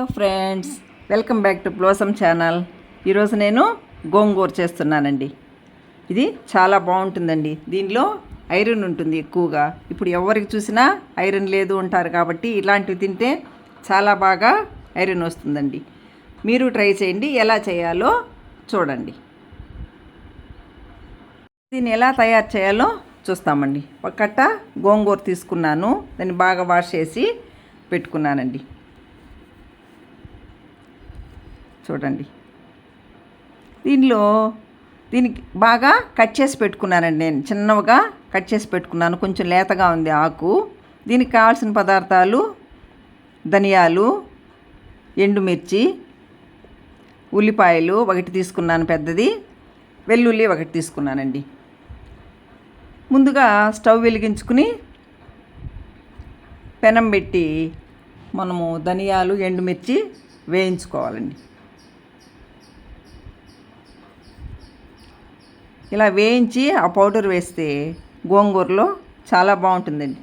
Hello friends welcome back to Blossom channel. ఈరోజు నేను గోంగూర చేస్తున్నానండి. ఇది చాలా బాగుంటుందండి. దీనిలో ఐరన్ ఉంటుంది ఎక్కువగా. ఇప్పుడు ఎవరికి చూసినా ఐరన్ లేదు ఉంటారు కాబట్టి ఇలాంటివి తింటే చాలా బాగా ఐరన్ వస్తుందండి. మీరు ట్రై చేయండి ఎలా చేయాలో చూడండి. దీన్ని ఎలా తయారు చేయాలో చూస్తామండి. ఒక కట్ట గోంగూర తీసుకున్నాను. దాన్ని బాగా వాష్ చేసి పెట్టుకున్నానండి. చూడండి. దీనిలో దీనికి బాగా కట్ చేసి పెట్టుకున్నానండి నేను. చిన్నగా కట్ చేసి పెట్టుకున్నాను. కొంచెం లేతగా ఉంది ఆకు. దీనికి కావాల్సిన పదార్థాలు ధనియాలు ఎండుమిర్చి ఉల్లిపాయలు ఒకటి తీసుకున్నాను పెద్దది. వెల్లుల్లి ఒకటి తీసుకున్నానండి. ముందుగా స్టవ్ వెలిగించుకుని పెనం పెట్టి మనము ధనియాలు ఎండుమిర్చి వేయించుకోవాలండి. ఇలా వేయించి ఆ పౌడర్ వేస్తే గోంగూరలో చాలా బాగుంటుందండి.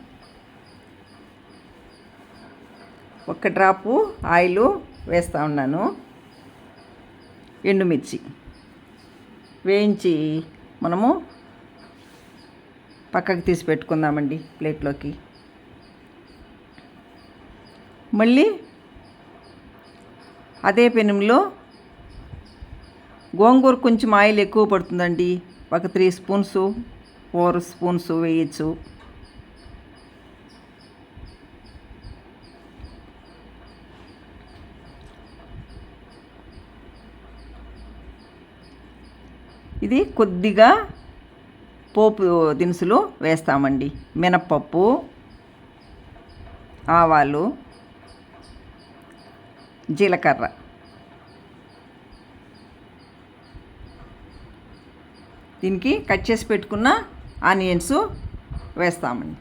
ఒక్క డ్రాపు ఆయిల్ వేస్తూ ఉన్నాను. ఎండుమిర్చి వేయించి మనము పక్కకు తీసి పెట్టుకుందామండి ప్లేట్లోకి. మళ్ళీ అదే పెనంలో గోంగూర కొంచెం ఆయిల్ ఎక్కువ పడుతుందండి. ఒక త్రీ స్పూన్స్ ఫోర్ స్పూన్స్ వేయచ్చు. ఇది కొద్దిగా పోపు దినుసులు వేస్తామండి. మినప్పప్పు ఆవాలు జీలకర్ర. దీనికి కట్ చేసి పెట్టుకున్న ఆనియన్స్ వేస్తామండి.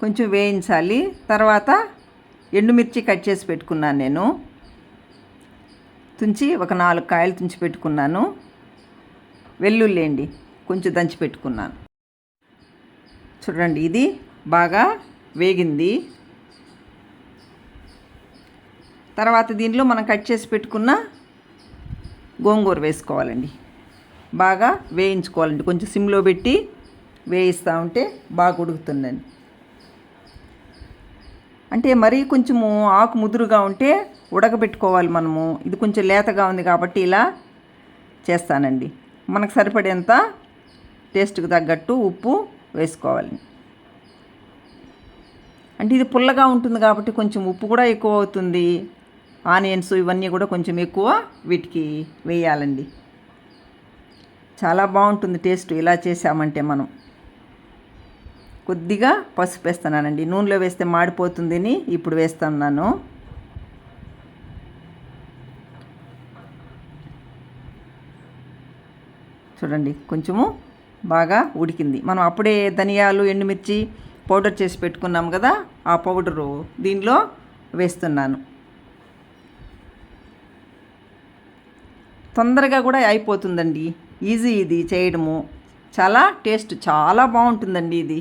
కొంచెం వేయించాలి. తర్వాత ఎండుమిర్చి కట్ చేసి పెట్టుకున్నాను నేను. తుంచి ఒక నాలుగు కాయలు తుంచి పెట్టుకున్నాను. వెల్లుల్లి అండి కొంచెం దంచి పెట్టుకున్నాను. చూడండి ఇది బాగా వేగింది. తర్వాత దీనిలో మనం కట్ చేసి పెట్టుకున్న గోంగూర వేసుకోవాలండి. బాగా వేయించుకోవాలండి. కొంచెం సిమ్లో పెట్టి వేయిస్తూ ఉంటే బాగా ఉడుకుతుందండి. అంటే మరీ కొంచెము ఆకు ముదురుగా ఉంటే ఉడకబెట్టుకోవాలి మనము. ఇది కొంచెం లేతగా ఉంది కాబట్టి ఇలా చేస్తానండి. మనకు సరిపడేంత టేస్ట్కి తగ్గట్టు ఉప్పు వేసుకోవాలి అంటే ఇది పుల్లగా ఉంటుంది కాబట్టి కొంచెం ఉప్పు కూడా ఎక్కువ అవుతుంది. ఆనియన్స్ ఇవన్నీ కూడా కొంచెం ఎక్కువ వీటికి వేయాలండి. చాలా బాగుంటుంది టేస్ట్. ఇలా చేసామంటే మనం కొద్దిగా పసుపు వేస్తున్నానండి. నూనెలో వేస్తే మాడిపోతుందని ఇప్పుడు వేస్తున్నాను. చూడండి కొంచెము బాగా ఉడికింది. మనం అప్పుడే ధనియాలు ఎండుమిర్చి పౌడర్ చేసి పెట్టుకున్నాం కదా ఆ పౌడరు దీనిలో వేస్తున్నాను. తొందరగా కూడా అయిపోతుందండి. ఈజీ ఇది చేయడము. చాలా టేస్ట్ చాలా బాగుంటుందండి ఇది.